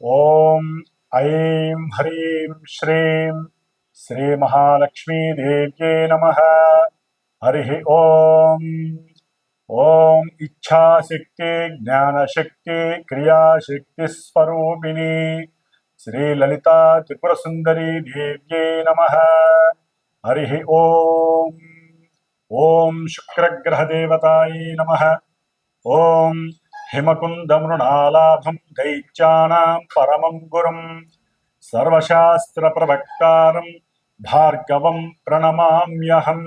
ఓం ఐం హ్రీం శ్రీం శ్రీ మహాలక్ష్మీదేవ్యే నమ హరి ఓం ఓం ఇచ్ఛాశక్తి జ్ఞానశక్తి క్రియాశక్తి స్వరూపిణి శ్రీ లలితా త్రిపుర సుందరీ దేవ్యే నమ హరి ఓం హిమకుందమృణాలాభం దైత్యానాం పరమం గురం సర్వశాస్త్ర ప్రవక్తారం భార్గవం ప్రణమామ్యహం.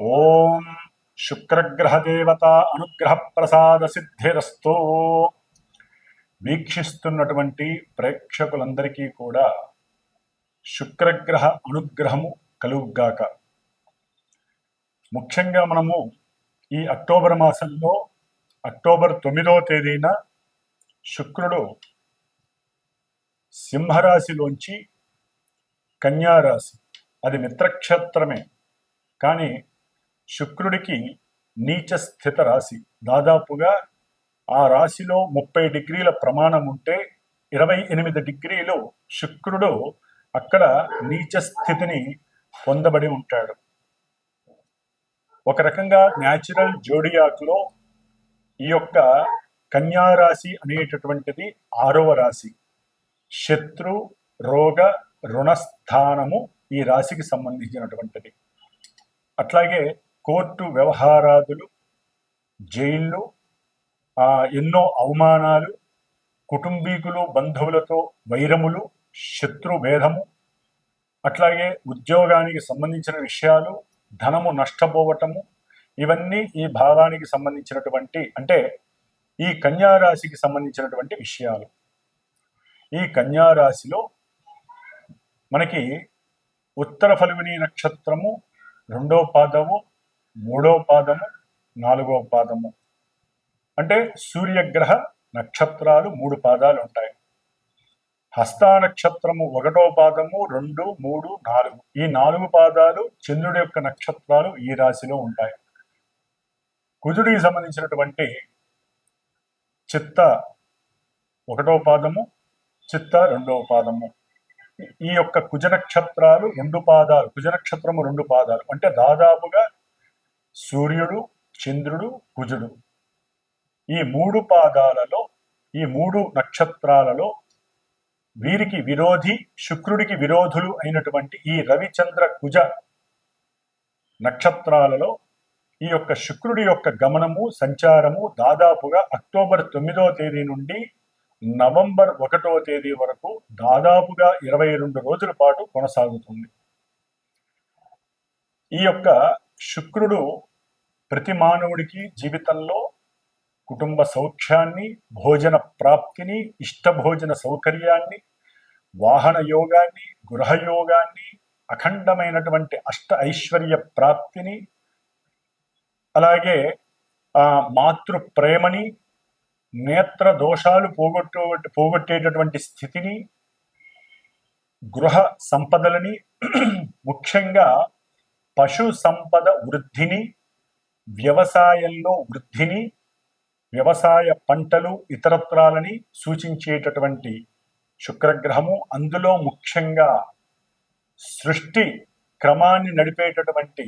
ఓం శుక్రగ్రహదేవత అనుగ్రహ ప్రసాద సిద్ధిరస్తో వీక్షిస్తున్నటువంటి ప్రేక్షకులందరికీ కూడా శుక్రగ్రహ అనుగ్రహము కలుగుగాక. ముఖ్యంగా మనము ఈ అక్టోబర్ మాసంలో అక్టోబర్ తొమ్మిదవ తేదీన శుక్రుడు సింహరాశిలోంచి కన్యారాశి. అది మిత్రక్షేత్రమే. కానీ శుక్రుడికి నీచ స్థిత రాశి దాదాపుగా ఆ రాశిలో ముప్పై డిగ్రీల ప్రమాణం ఉంటే ఇరవై ఎనిమిది డిగ్రీలు శుక్రుడు అక్కడ నీచ స్థితిని పొందబడి ఉంటాడు. ఒక రకంగా న్యాచురల్ జోడియాక్లో ఈ యొక్క కన్యా రాశి అనేటటువంటిది ఆరవ రాశి. శత్రు రోగ రుణస్థానము ఈ రాశికి సంబంధించినటువంటిది. అట్లాగే కోర్టు వ్యవహారాదులు జైళ్ళు ఎన్నో అవమానాలు కుటుంబీకులు బంధువులతో వైరములు శత్రు భేదము అట్లాగే ఉద్యోగానికి సంబంధించిన విషయాలు ధనము నష్టపోవటము ఇవన్నీ ఈ భావానికి సంబంధించినటువంటి అంటే ఈ కన్యా రాశికి సంబంధించినటువంటి విషయాలు. ఈ కన్యారాశిలో మనకి ఉత్తర ఫల్గుని నక్షత్రము రెండో పాదము మూడో పాదము నాలుగో పాదము. అంటే సూర్యగ్రహ నక్షత్రాలు మూడు పాదాలు ఉంటాయి. హస్తా నక్షత్రము ఒకటో పాదము రెండు మూడు నాలుగు. ఈ నాలుగు పాదాలు చంద్రుడి యొక్క నక్షత్రాలు ఈ రాశిలో ఉంటాయి. కుజుడికి సంబంధించినటువంటి చిత్త ఒకటో పాదము చిత్త రెండవ పాదము. ఈ యొక్క కుజ నక్షత్రాలు రెండు పాదాలు కుజ నక్షత్రము రెండు పాదాలు. అంటే దాదాపుగా సూర్యుడు చంద్రుడు కుజుడు. ఈ మూడు పాదాలలో ఈ మూడు నక్షత్రాలలో వీరికి విరోధి శుక్రుడికి విరోధులు అయినటువంటి ఈ రవిచంద్ర కుజ నక్షత్రాలలో ఈ యొక్క శుక్రుడి యొక్క గమనము సంచారము దాదాపుగా అక్టోబర్ తొమ్మిదవ తేదీ నుండి నవంబర్ ఒకటో తేదీ వరకు దాదాపుగా ఇరవై రెండు రోజుల పాటు కొనసాగుతుంది. ఈ యొక్క శుక్రుడు ప్రతి మానవుడికి జీవితంలో కుటుంబ సౌఖ్యాన్ని భోజన ప్రాప్తిని ఇష్టభోజన సౌకర్యాన్ని వాహన యోగాన్ని గృహయోగాన్ని అఖండమైనటువంటి అష్ట ఐశ్వర్య ప్రాప్తిని అలాగే ఆ మాతృ ప్రేమని నేత్ర దోషాలు పోగొట్టు పోగొట్టేటటువంటి స్థితిని గృహ సంపదలని ముఖ్యంగా పశు సంపద వృద్ధిని వ్యవసాయంలో వృద్ధిని వ్యవసాయ పంటలు ఇతరత్రాలని సూచించేటటువంటి శుక్రగ్రహము. అందులో ముఖ్యంగా సృష్టి క్రమాన్ని నడిపేటటువంటి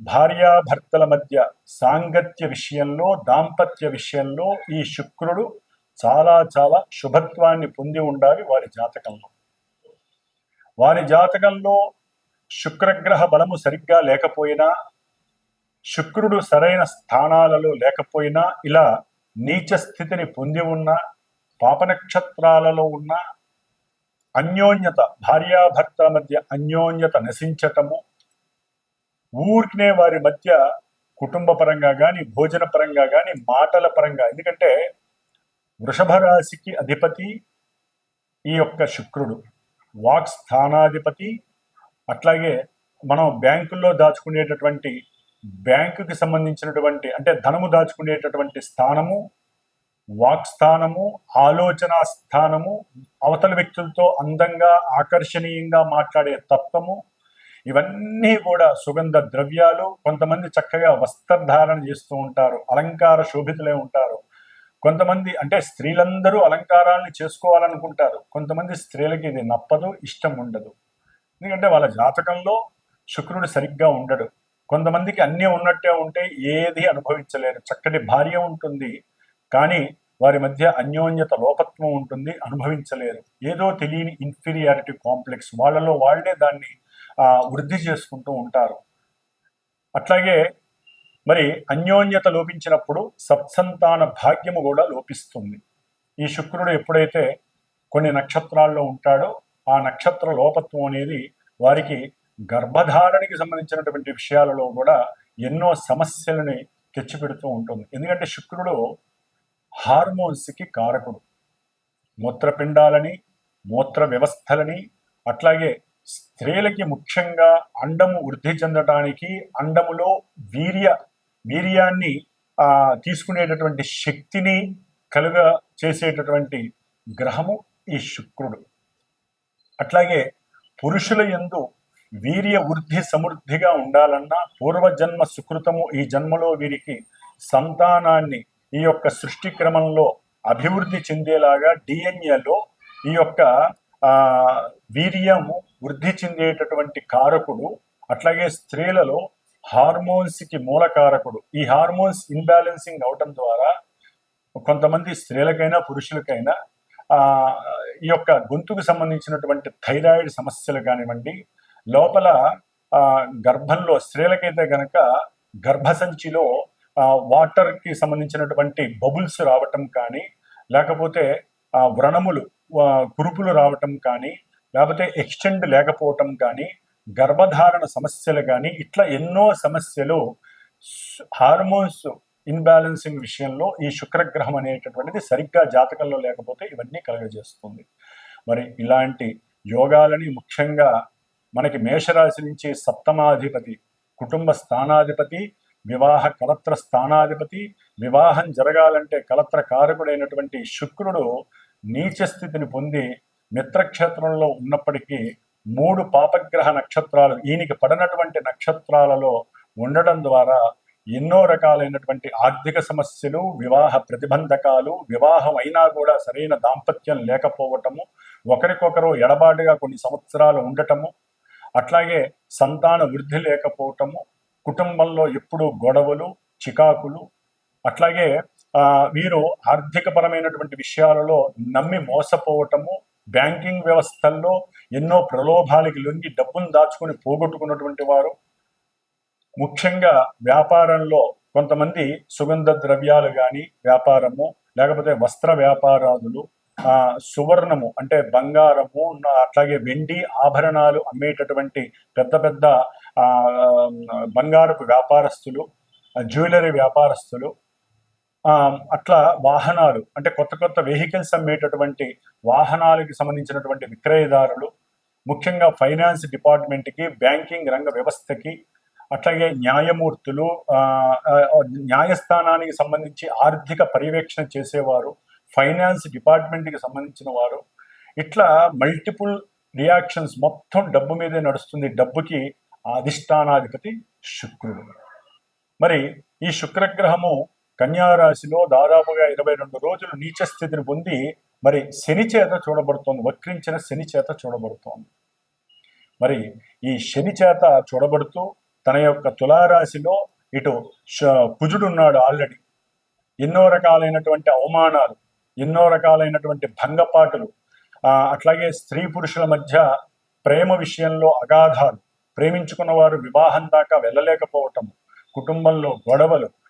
భార్యాభర్తల మధ్య సాంగత్య విషయంలో దాంపత్య విషయంలో ఈ శుక్రుడు చాలా చాలా శుభత్వాన్ని పొంది ఉండాలి వారి జాతకంలో. వారి జాతకంలో శుక్రగ్రహ బలము సరిగ్గా లేకపోయినా శుక్రుడు సరైన స్థానాలలో లేకపోయినా ఇలా నీచ స్థితిని పొంది ఉన్న పాపనక్షత్రాలలో ఉన్న అన్యోన్యత భార్యాభర్తల మధ్య అన్యోన్యత నశించటము ఊరికినే వారి మధ్య కుటుంబ పరంగా కానీ భోజన పరంగా కానీ మాటల పరంగా ఎందుకంటే వృషభ రాశికి అధిపతి ఈ యొక్క శుక్రుడు. వాక్ స్థానాధిపతి. అట్లాగే మనం బ్యాంకుల్లో దాచుకునేటటువంటి బ్యాంకుకి సంబంధించినటువంటి అంటే ధనము దాచుకునేటటువంటి స్థానము వాక్ స్థానము ఆలోచన స్థానము అవతల వ్యక్తులతో అందంగా ఆకర్షణీయంగా మాట్లాడే తత్వము ఇవన్నీ కూడా సుగంధ ద్రవ్యాలు కొంతమంది చక్కగా వస్త్రధారణ చేస్తూ ఉంటారు అలంకార శోభితులే ఉంటారు. కొంతమంది అంటే స్త్రీలందరూ అలంకారాలను చేసుకోవాలనుకుంటారు. కొంతమంది స్త్రీలకి ఇది నప్పదు ఇష్టం ఉండదు. ఎందుకంటే వాళ్ళ జాతకంలో శుక్రుడు సరిగ్గా ఉండడు. కొంతమందికి అన్నీ ఉన్నట్టే ఉంటే ఏది అనుభవించలేరు. చక్కటి భార్య ఉంటుంది కానీ వారి మధ్య అన్యోన్యత లోపత్వం ఉంటుంది అనుభవించలేరు. ఏదో తెలియని ఇన్ఫీరియారిటీ కాంప్లెక్స్ వాళ్ళలో వాళ్ళే దాన్ని వృద్ధి చేసుకుంటూ ఉంటారు. అట్లాగే మరి అన్యోన్యత లోపించినప్పుడు సత్సంతాన భాగ్యము కూడా లోపిస్తుంది. ఈ శుక్రుడు ఎప్పుడైతే కొన్ని నక్షత్రాల్లో ఉంటాడో ఆ నక్షత్ర లోపత్వం అనేది వారికి గర్భధారణకి సంబంధించినటువంటి విషయాలలో కూడా ఎన్నో సమస్యలని తెచ్చిపెడుతూ ఉంటుంది. ఎందుకంటే శుక్రుడు హార్మోన్స్కి కారకుడు. మూత్రపిండాలని మూత్ర వ్యవస్థలని అట్లాగే స్త్రీలకి ముఖ్యంగా అండము వృద్ధి చెందటానికి అండములో వీర్య వీర్యాన్ని తీసుకునేటటువంటి శక్తిని కలుగ చేసేటటువంటి గ్రహము ఈ శుక్రుడు. అట్లాగే పురుషుల యందు వీర్య వృద్ధి సమృద్ధిగా ఉండాలన్నా పూర్వజన్మ సుకృతము ఈ జన్మలో వీరికి సంతానాన్ని ఈ యొక్క సృష్టి క్రమంలో అభివృద్ధి చెందేలాగా డిఎన్ఏలో ఈ యొక్క వీర్యము వృద్ధి చెందేటటువంటి కారకుడు అట్లాగే స్త్రీలలో హార్మోన్స్కి మూల కారకుడు. ఈ హార్మోన్స్ ఇన్బ్యాలెన్సింగ్ అవటం ద్వారా కొంతమంది స్త్రీలకైనా పురుషులకైనా ఆ, ఈ యొక్క గొంతుకు సంబంధించినటువంటి థైరాయిడ్ సమస్యలు కానివ్వండి లోపల ఆ, గర్భంలో స్త్రీలకైతే గనక గర్భసంచిలో ఆ, వాటర్కి సంబంధించినటువంటి బబుల్స్ రావటం కానీ లేకపోతే ఆ, వ్రణములు కురుపులు రావటం కానీ లేకపోతే ఎక్స్టెండ్ లేకపోవటం కానీ గర్భధారణ సమస్యలు కానీ ఇట్లా ఎన్నో సమస్యలు హార్మోన్స్ ఇన్బ్యాలెన్సింగ్ విషయంలో ఈ శుక్రగ్రహం అనేటటువంటిది సరిగ్గా జాతకంలో లేకపోతే ఇవన్నీ కలుగజేస్తుంది. మరి ఇలాంటి యోగాలని ముఖ్యంగా మనకి మేషరాశి నుంచి సప్తమాధిపతి కుటుంబ స్థానాధిపతి వివాహ కలత్ర స్థానాధిపతి వివాహం జరగాలంటే కలత్ర కారకుడైనటువంటి శుక్రుడు నీచ స్థితిని పొంది మిత్రక్షేత్రంలో ఉన్నప్పటికీ మూడు పాపగ్రహ నక్షత్రాలు ఈయనకి పడినటువంటి నక్షత్రాలలో ఉండడం ద్వారా ఎన్నో రకాలైనటువంటి ఆర్థిక సమస్యలు వివాహ ప్రతిబంధకాలు వివాహం అయినా కూడా సరైన దాంపత్యం లేకపోవటము ఒకరికొకరు ఎడబాటుగా కొన్ని సంవత్సరాలు ఉండటము అట్లాగే సంతాన వృద్ధి లేకపోవటము కుటుంబంలో ఎప్పుడూ గొడవలు చికాకులు అట్లాగే వీరు ఆర్థికపరమైనటువంటి విషయాలలో నమ్మి మోసపోవటము బ్యాంకింగ్ వ్యవస్థల్లో ఎన్నో ప్రలోభాలకి లొంగి డబ్బును దాచుకుని పోగొట్టుకున్నటువంటి వారు ముఖ్యంగా వ్యాపారంలో కొంతమంది సుగంధ ద్రవ్యాలు కానీ వ్యాపారము లేకపోతే వస్త్ర వ్యాపారాదులు ఆ, సువర్ణము అంటే బంగారము అట్లాగే వెండి ఆభరణాలు అమ్మేటటువంటి పెద్ద పెద్ద బంగారపు వ్యాపారస్తులు జ్యువెలరీ వ్యాపారస్తులు అట్లా వాహనాలు అంటే కొత్త కొత్త వెహికల్స్ అమ్మేటటువంటి వాహనాలకి సంబంధించినటువంటి విక్రయదారులు ముఖ్యంగా ఫైనాన్స్ డిపార్ట్మెంట్కి బ్యాంకింగ్ రంగ వ్యవస్థకి అట్లాగే న్యాయమూర్తులు ఆ, న్యాయస్థానానికి సంబంధించి ఆర్థిక పర్యవేక్షణ చేసేవారు ఫైనాన్స్ డిపార్ట్మెంట్కి సంబంధించిన వారు. ఇట్లా మల్టిపుల్ రియాక్షన్స్ మొత్తం డబ్బు మీదే నడుస్తుంది. డబ్బుకి అధిష్టానాధిపతి శుక్రుడు. మరి ఈ శుక్రగ్రహము కన్యారాశిలో దాదాపుగా ఇరవై రెండు రోజులు నీచ స్థితిని పొంది మరి శని చేత చూడబడుతోంది వక్రించిన శని చేత చూడబడుతోంది. మరి ఈ శని చేత చూడబడుతూ తన యొక్క తులారాశిలో ఇటు కుజుడున్నాడు ఆల్రెడీ. ఎన్నో రకాలైనటువంటి అవమానాలు ఎన్నో రకాలైనటువంటి భంగపాటులు అట్లాగే స్త్రీ పురుషుల మధ్య ప్రేమ విషయంలో అగాధాలు ప్రేమించుకున్న వారు వివాహం దాకా వెళ్ళలేకపోవటం కుటుంబంలో గొడవలు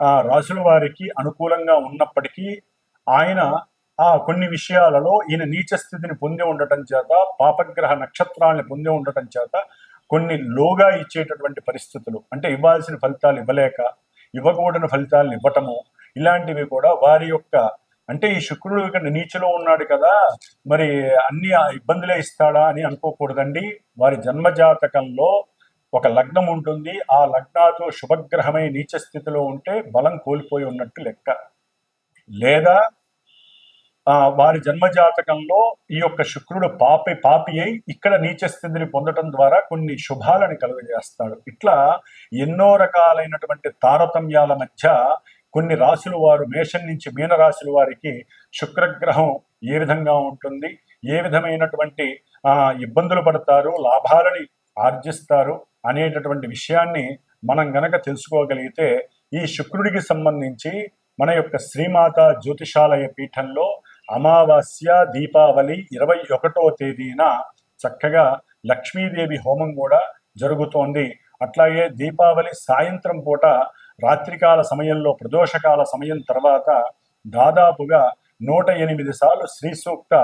ఆ, రాజుల వారికి అనుకూలంగా ఉన్నప్పటికీ ఆయన ఆ కొన్ని విషయాలలో ఈయన నీచ స్థితిని పొంది ఉండటం చేత పాపగ్రహ నక్షత్రాలను పొంది ఉండటం చేత కొన్ని లోగా ఇచ్చేటటువంటి పరిస్థితులు అంటే ఇవ్వాల్సిన ఫలితాలు ఇవ్వలేక ఇవ్వకూడని ఫలితాలను ఇవ్వటము ఇలాంటివి కూడా వారి యొక్క అంటే ఈ శుక్రుడు ఇక్కడ నీచలో ఉన్నాడు కదా మరి అన్ని ఇబ్బందులే ఇస్తాడా అని అనుకోకూడదండి. వారి జన్మజాతకంలో ఒక లగ్నం ఉంటుంది. ఆ లగ్నాతో శుభగ్రహమై నీచ స్థితిలో ఉంటే బలం కోల్పోయి ఉన్నట్టు లెక్క. లేదా ఆ, వారి జన్మజాతకంలో ఈ యొక్క శుక్రుడు పాపి పాపి అయి ఇక్కడ నీచ స్థితిని పొందటం ద్వారా కొన్ని శుభాలని కలుగజేస్తాడు. ఇట్లా ఎన్నో రకాలైనటువంటి తారతమ్యాల మధ్య కొన్ని రాశుల వారు మేషం నుంచి మీన రాశుల వారికి శుక్రగ్రహం ఏ విధంగా ఉంటుంది ఏ విధమైనటువంటి ఆ, ఇబ్బందులు పడతారు లాభాలని ఆర్జిస్తారు అనేటటువంటి విషయాన్ని మనం గనక తెలుసుకోగలిగితే ఈ శుక్రుడికి సంబంధించి మన యొక్క శ్రీమాత జ్యోతిషాలయ పీఠంలో అమావాస్య దీపావళి ఇరవై ఒకటో తేదీన చక్కగా లక్ష్మీదేవి హోమం కూడా జరుగుతోంది. అట్లాగే దీపావళి సాయంత్రం పూట రాత్రికాల సమయంలో ప్రదోషకాల సమయం తర్వాత దాదాపుగా నూట ఎనిమిది సార్లు శ్రీ సూక్త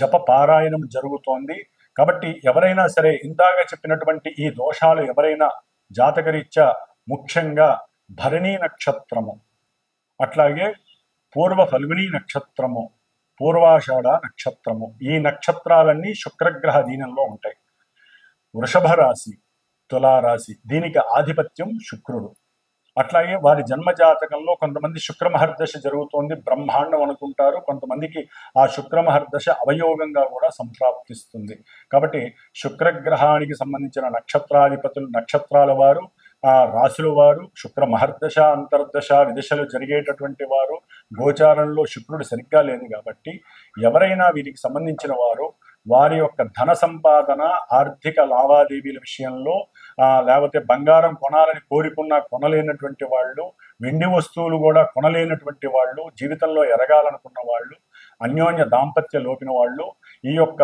జప పారాయణం జరుగుతోంది. కాబట్టి ఎవరైనా సరే ఇందాక చెప్పినటువంటి ఈ దోషాలు ఎవరైనా జాతకరీత్యా ముఖ్యంగా భరణీ నక్షత్రము అట్లాగే పూర్వ ఫల్గుని నక్షత్రము పూర్వాషాఢ నక్షత్రము ఈ నక్షత్రాలన్నీ శుక్రగ్రహ దీనంలో ఉంటాయి. వృషభ రాశి తులారాశి దీనికి ఆధిపత్యం శుక్రుడు. అట్లాగే వారి జన్మ జాతకంలో కొంతమంది శుక్రమహర్దశ జరుగుతోంది బ్రహ్మాండం అనుకుంటారు. కొంతమందికి ఆ శుక్రమహర్దశ అవయోగంగా కూడా సంప్రాప్తిస్తుంది. కాబట్టి శుక్రగ్రహానికి సంబంధించిన నక్షత్రాధిపతులు నక్షత్రాల వారు ఆ రాశుల వారు శుక్ర మహర్దశ అంతర్దశ విదశలు జరిగేటటువంటి వారు గోచారంలో శుక్రుడు సరిగ్గా లేదు కాబట్టి ఎవరైనా వీరికి సంబంధించిన వారు వారి యొక్క ధన సంపాదన ఆర్థిక లావాదేవీల విషయంలో లేకపోతే బంగారం కొనాలని కోరుకున్నా కొనలేనటువంటి వాళ్ళు వెండి వస్తువులు కూడా కొనలేనటువంటి వాళ్ళు జీవితంలో ఎరగాలనుకున్న వాళ్ళు అన్యోన్య దాంపత్య లోపిన వాళ్ళు ఈ యొక్క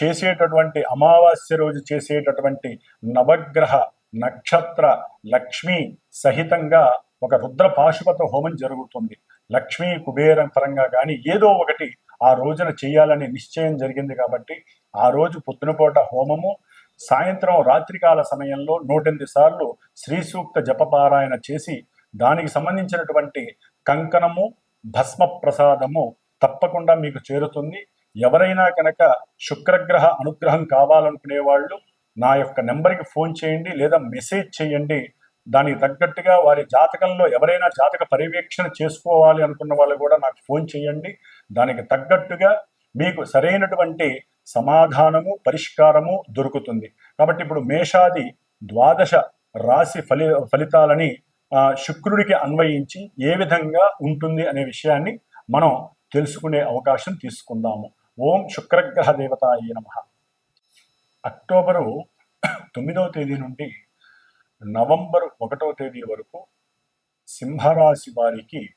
చేసేటటువంటి అమావాస్య రోజు చేసేటటువంటి నవగ్రహ నక్షత్ర లక్ష్మి సహితంగా ఒక రుద్ర పాశుపత హోమం జరుగుతుంది. లక్ష్మీ కుబేరం పరంగా కానీ ఏదో ఒకటి ఆ రోజున చేయాలని నిశ్చయం జరిగింది కాబట్టి ఆ రోజు పొద్దునపూట హోమము సాయంత్రం రాత్రికాల సమయంలో నూటెనిమిది సార్లు శ్రీ సూక్త జపపారాయణ చేసి దానికి సంబంధించినటువంటి కంకణము భస్మ ప్రసాదము తప్పకుండా మీకు చేరుతుంది. ఎవరైనా కనుక శుక్రగ్రహ అనుగ్రహం కావాలనుకునే వాళ్ళు నా యొక్క నెంబర్కి ఫోన్ చేయండి లేదా మెసేజ్ చేయండి. దానికి తగ్గట్టుగా వారి జాతకంలో ఎవరైనా జాతక పర్యవేక్షణ చేసుకోవాలి అనుకున్న వాళ్ళు కూడా నాకు ఫోన్ చేయండి. దానికి తగ్గట్టుగా మీకు సరైనటువంటి సమాధానము పరిష్కారము దొరుకుతుంది. కాబట్టి ఇప్పుడు మేషాది ద్వాదశ రాశి ఫలి ఫలితాలని శుక్రుడికి అన్వయించి ఏ విధంగా ఉంటుంది అనే విషయాన్ని మనం తెలుసుకునే అవకాశం తీసుకుందాము. ఓం శుక్రగ్రహ దేవతాయ నమ. అక్టోబరు తొమ్మిదవ తేదీ నుండి నవంబర్ ఒకటవ తేదీ వరకు సింహరాశి వారికి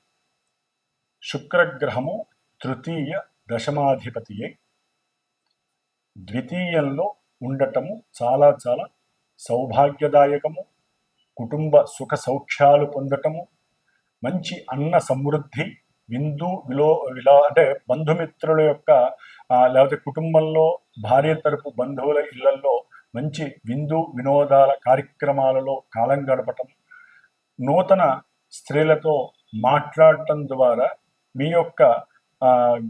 శుక్రగ్రహము తృతీయ దశమాధిపతియే. ద్వితీయంలో ఉండటము చాలా చాలా సౌభాగ్యదాయకము. కుటుంబ సుఖ సౌఖ్యాలు పొందటము. మంచి అన్న సమృద్ధి విందు విలో విలా అంటే బంధుమిత్రుల యొక్క లేకపోతే కుటుంబంలో భార్య తరపు బంధువుల ఇళ్ళల్లో మంచి విందు వినోదాల కార్యక్రమాలలో కాలం గడపటం నూతన స్త్రీలతో మాట్లాడటం ద్వారా మీ యొక్క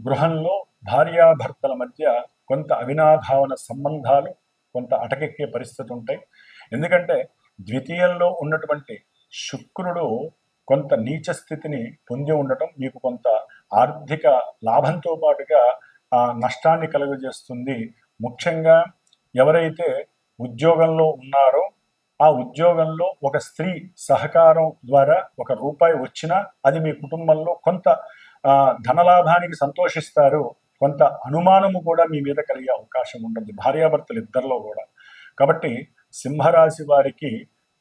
గృహంలో భార్యాభర్తల మధ్య కొంత అవినాభావన సంబంధాలు కొంత అటకెక్కే పరిస్థితి ఉంటాయి. ఎందుకంటే ద్వితీయంలో ఉన్నటువంటి శుక్రుడు కొంత నీచ స్థితిని పొంది ఉండటం మీకు కొంత ఆర్థిక లాభంతో పాటుగా నష్టాన్ని కలుగజేస్తుంది. ముఖ్యంగా ఎవరైతే ఉద్యోగంలో ఉన్నారో. ఆ ఉద్యోగంలో ఒక స్త్రీ సహకారం ద్వారా ఒక రూపాయి వచ్చినా అది మీ కుటుంబంలో కొంత ఆ, ధనలాభానికి సంతోషిస్తారు. కొంత అనుమానము కూడా మీ మీద కలిగే అవకాశం ఉండదు. భార్యాభర్తలు ఇద్దరిలో కూడా. కాబట్టి సింహరాశి వారికి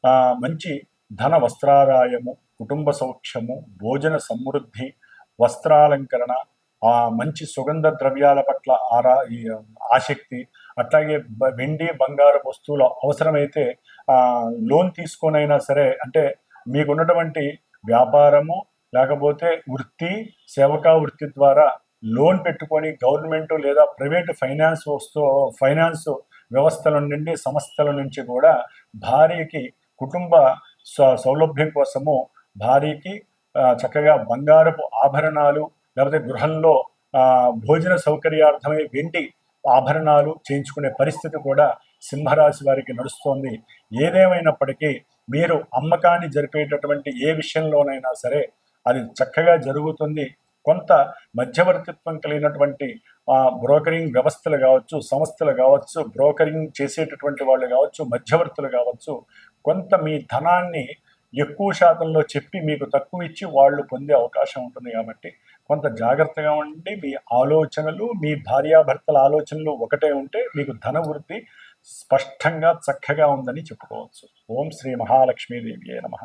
ఆ, మంచి ధన వస్త్రాదాయము కుటుంబ సౌఖ్యము భోజన సమృద్ధి వస్త్రాలంకరణ ఆ మంచి సుగంధ ద్రవ్యాల పట్ల ఆరా ఈ ఆసక్తి అట్లాగే బ- వెండి బంగారు వస్తువులు అవసరమైతే లోన్ తీసుకొనైనా సరే అంటే మీకు ఉన్నటువంటి వ్యాపారము లేకపోతే వృత్తి సేవకా వృత్తి ద్వారా లోన్ పెట్టుకొని గవర్నమెంట్ లేదా ప్రైవేట్ ఫైనాన్స్ వస్తు ఫైనాన్స్ వ్యవస్థల నుండి సంస్థల నుంచి కూడా భార్యకి కుటుంబ సౌ- సౌలభ్యం కోసము భార్యకి చక్కగా బంగారపు ఆభరణాలు లేకపోతే గృహంలో భోజన సౌకర్యార్థమై వెండి ఆభరణాలు చేయించుకునే పరిస్థితి కూడా సింహరాశి వారికి నడుస్తోంది. ఏదేమైనప్పటికీ మీరు అమ్మకాన్ని జరిపేటటువంటి ఏ విషయంలోనైనా సరే అది చక్కగా జరుగుతుంది. కొంత మధ్యవర్తిత్వం కలిగినటువంటి బ్రోకరింగ్ వ్యవస్థలు కావచ్చు సంస్థలు కావచ్చు బ్రోకరింగ్ చేసేటటువంటి వాళ్ళు కావచ్చు మధ్యవర్తులు కావచ్చు కొంత మీ ధనాన్ని ఎక్కువ శాతంలో చెప్పి మీకు తక్కువ ఇచ్చి వాళ్ళు పొందే అవకాశం ఉంటుంది కాబట్టి కొంత జాగ్రత్తగా ఉండి మీ ఆలోచనలు మీ భార్యాభర్తల ఆలోచనలు ఒకటే ఉంటే మీకు ధన వృద్ధి స్పష్టంగా చక్కగా ఉందని చెప్పుకోవచ్చు. ఓం శ్రీ మహాలక్ష్మీదేవి నమ.